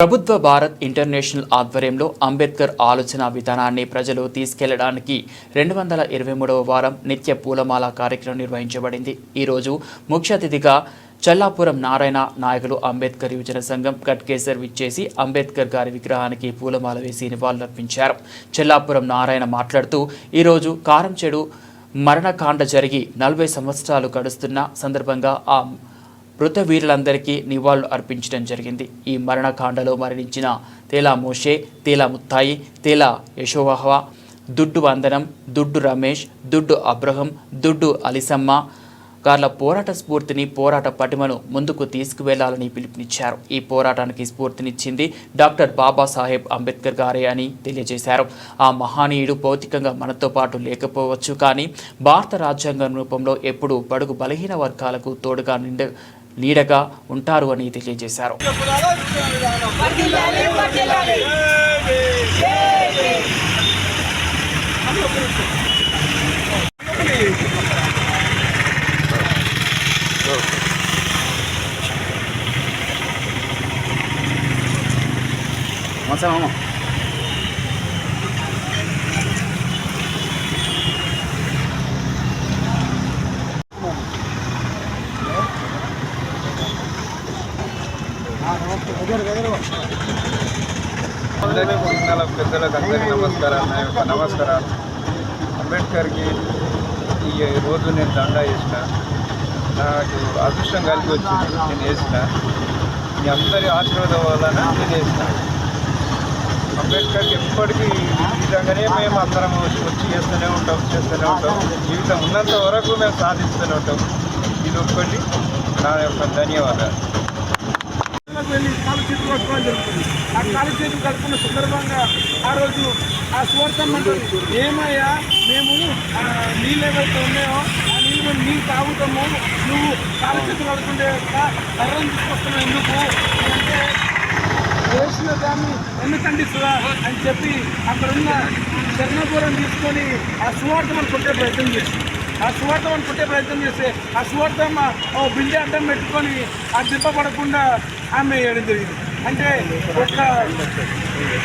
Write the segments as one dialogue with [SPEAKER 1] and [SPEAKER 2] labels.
[SPEAKER 1] ప్రభుత్వ భారత్ ఇంటర్నేషనల్ ఆధ్వర్యంలో అంబేద్కర్ ఆలోచన విధానాన్ని ప్రజలు తీసుకెళ్ళడానికి రెండు వందల ఇరవై మూడవ వారం నిత్య పూలమాల కార్యక్రమం నిర్వహించబడింది. ఈరోజు ముఖ్య అతిథిగా చల్లాపురం నారాయణ నాయకులు అంబేద్కర్ యువజన సంఘం గట్కేసర్ విచ్చేసి అంబేద్కర్ గారి విగ్రహానికి పూలమాల వేసి నివాళులర్పించారు. చెల్లాపురం నారాయణ మాట్లాడుతూ ఈరోజు కారం చెడు మరణకాండ జరిగి నలభై సంవత్సరాలు గడుస్తున్న సందర్భంగా ఆ మృత వీరులందరికీ నివాళులు అర్పించడం జరిగింది. ఈ మరణకాండలో మరణించిన తేలా మోషే తేలా ముత్తాయి తేలా యశోవహవ దుడ్డు వందనం దుడ్డు రమేష్ దుడ్డు అబ్రహం దుడ్డు అలిసమ్మ గార్ల పోరాట స్ఫూర్తిని పోరాట పటిమను ముందుకు తీసుకువెళ్ళాలని పిలుపునిచ్చారు. ఈ పోరాటానికి స్ఫూర్తినిచ్చింది డాక్టర్ బాబాసాహెబ్ అంబేద్కర్ గారే అని తెలియజేశారు. ఆ మహానీయుడు భౌతికంగా మనతో పాటు లేకపోవచ్చు కానీ భారత రాజ్యాంగం రూపంలో ఎప్పుడూ బడుగు బలహీన వర్గాలకు తోడుగా నిండ నీడగా ఉంటారు అని తెలియజేశారు.
[SPEAKER 2] మామ
[SPEAKER 3] అందరికీ చిన్నల పెద్దలకు అందరికీ నమస్కారాలు నా యొక్క నమస్కారాలు. అంబేద్కర్కి ఈ రోజు నేను దండా వేసిన. నాకు అదృష్టం కలిగి వచ్చింది. నేను వేసిన. మీ అందరి ఆశీర్వాదం వలన నేను వేసిన. అంబేద్కర్కి ఎప్పటికీ విధంగానే మేము అందరం వచ్చి వచ్చి చేస్తూనే ఉంటాం చేస్తూనే ఉంటాం. జీవితం ఉన్నంత వరకు మేము సాధిస్తూనే ఉంటాం. ఇది ఒక్కటి. నా యొక్క ధన్యవాదాలు.
[SPEAKER 4] వరకు వెళ్ళి కాలు చేతులు కట్టుకోవడం జరుగుతుంది. ఆ కాలు చేతులు కట్టుకున్న సందర్భంగా ఆ రోజు ఆ స్వార్థం అంటారు ఏమయ్యా మేము నీళ్ళు ఏవైతే ఉన్నాయో ఆ నీళ్ళు మేము నీళ్ళు తాగుతాము నువ్వు కాలు చేతులు కడుతుంటే కర్రం తీసుకొస్తున్నావు ఎందుకు? అంటే వేసిన దాన్ని ఎందుకు ఖండిస్తుందా అని చెప్పి అక్కడ ఉన్న చర్ణపురం తీసుకొని ఆ సువార్థం కొట్టే ప్రయత్నం చేసి ఆ సువార్థం కొట్టే ప్రయత్నం చేస్తే ఆ సువార్థం ఓ బిల్డి అడ్డం పెట్టుకొని ఆ దిబ్బ పడకుండా ఆమె వేయడం జరిగింది. అంటే ఒక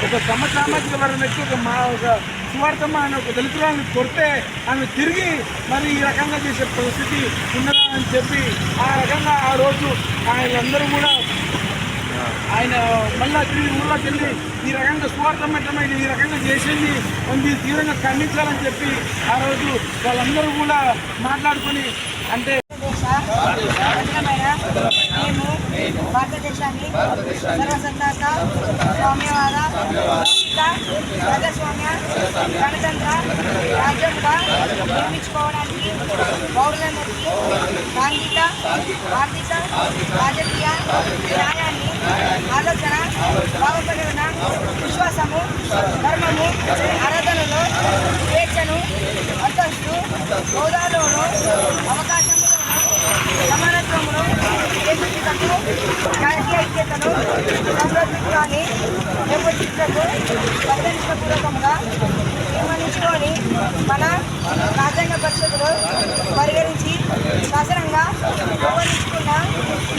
[SPEAKER 4] ఒక సమ సామాజిక వర్గం వ్యక్తి ఒక మా ఒక సువార్థమ్మ అనే ఒక దళితురాలను కొడితే ఆమె తిరిగి మరి ఈ రకంగా చేసే పరిస్థితి ఉన్నదా అని చెప్పి ఆ రకంగా ఆ రోజు ఆయనందరూ కూడా ఆయన మళ్ళా తిరిగి ఊళ్ళోకి వెళ్ళి ఈ రకంగా స్వార్థమైనటువంటి ఈ రకంగా చేసింది. ఉంది తీవ్రంగా ఖండించాలని చెప్పి ఆ రోజు వాళ్ళందరూ కూడా మాట్లాడుకొని అంటే
[SPEAKER 5] దేశ మేము భారతదేశాన్ని సర్వసత్తాక స్వామ్యవాద ముక్త, ప్రజాస్వామ్య గణతంత్ర రాజ్యంగా నిర్మించుకోవడానికి పౌరులందరికీ సాంఘిక ఆర్థిక రాజకీయ ఆలోచన బాగుపడిన విశ్వాసము ధర్మము ఆరాధనలో స్వేచ్ఛను అంతస్తు హోదాలోను అవకాశములను సమానత్వమును దేశికతను జాతీయ ఐక్యతను సంరక్షించాలని పెంపొందించకు పరిగణించపూర్వకంగా నిర్వహించుకొని మన రాజ్యాంగ పరిషత్తులు పరిగణించి శాసనంగా రూపొందించుకున్న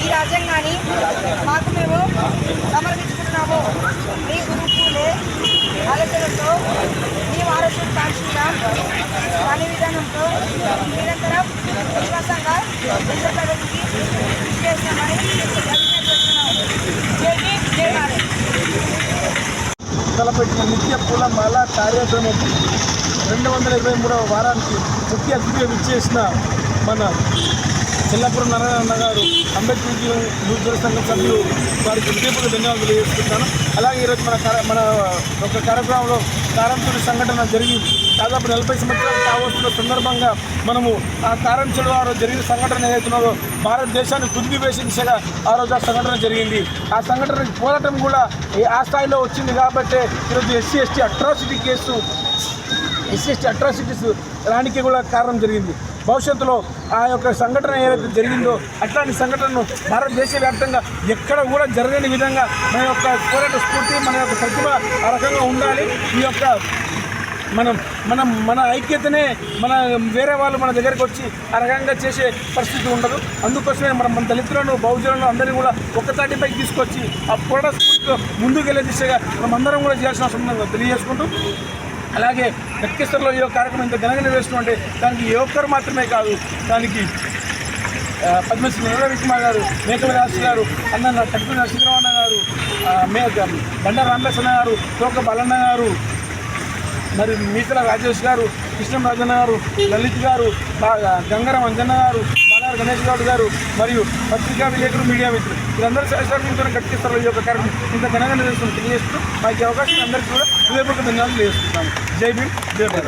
[SPEAKER 5] ఈ రాజ్యాంగాన్ని మాకు మేము సమర్పించుకుంటున్నాము. మీ గురుకులే ఆలోచనతో మీ వారసులు కాల్చిన పని విధానంతో నిరంతరం విశ్వాసంగా దేశ ప్రగతికి కృషి చేస్తామని
[SPEAKER 4] తలపెట్టిన నిత్య పూల మాల కార్యక్రమం రెండు వందల ఇరవై మూడవ వారానికి ముఖ్య అతిథిగా విచ్చేసిన మన చెల్లపురం నారాయణ గారు అంబేద్కర్ యూత్ సంఘం సభ్యులు వారికి హృదయపూర్వక ధన్యవాదాలు తెలియజేసుకుంటాను. అలాగే ఈరోజు మన కార్య- మన ఒక కార్యక్రమంలో కారంతూరి సంఘటన జరిగి దాదాపు నలభై సంవత్సరాలు కావస్తున్న సందర్భంగా మనము ఆ కారం వారు జరిగిన సంఘటన ఏదైతున్నదో భారతదేశాన్ని కుదిపి వేసిన దిశగా ఆ రోజు ఆ సంఘటన జరిగింది. ఆ సంఘటన పోరాటం కూడా ఈ- ఆ స్థాయిలో వచ్చింది కాబట్టి ఈరోజు SC ST atrocity case SC ST atrocities రానికి కూడా కారణం జరిగింది. భవిష్యత్తులో ఆ యొక్క సంఘటన ఏదైతే జరిగిందో అట్లాంటి సంఘటనను భారతదేశ వ్యాప్తంగా ఎక్కడ కూడా జరగని విధంగా మన యొక్క పోరాట స్ఫూర్తి మన యొక్క ప్రతిభ ఆ రకంగా ఉండాలి. ఈ యొక్క మనం మనం మన ఐక్యతనే మన వేరే వాళ్ళు మన దగ్గరికి వచ్చి ఆ రకంగా చేసే పరిస్థితి ఉండదు. అందుకోసమే మనం మన దళితులను బహుజనులను అందరినీ కూడా ఒక్కతాటిపైకి తీసుకొచ్చి ఆ పోరాట స్ఫూర్తితో ముందుకు వెళ్ళే దిశగా మనం అందరం కూడా చేయాల్సిన అవసరం తెలియజేసుకుంటూ అలాగే వెక్కేశ్వర్లో ఈ కార్యక్రమం ఇంత ఘనంగా నిర్వహిస్తుంటే దానికి ఏ ఒక్కరు మాత్రమే కాదు దానికి పద్మశ్రీ నిర్మల గారు మేకల రాజు గారు అన్న కట్టు నరసింహరావు గారు మే బండ రామకృష్ణ గారు తోక బాలన్న గారు మరి మీకల రాజేష్ గారు కృష్ణం రాజన్న గారు లలిత్ గారు బా- గంగరం అంజన్న గారు బాలారు గణేష్ గౌడ్ గారు మరియు పత్రికా విలేకరులు మీడియా మిత్రులు. వీరందరూ సహకారంతో కట్టిస్తారు ఈ యొక్క కార్యక్రమం ఇంత ఘనంగా నిర్వహిస్తున్న తెలియజేస్తూ మాకు అవకాశం అందరికీ కూడా హృదయపూర్వక ధన్యవాదాలు తెలియజేస్తున్నాము. జై భీమ్ జై భారత్.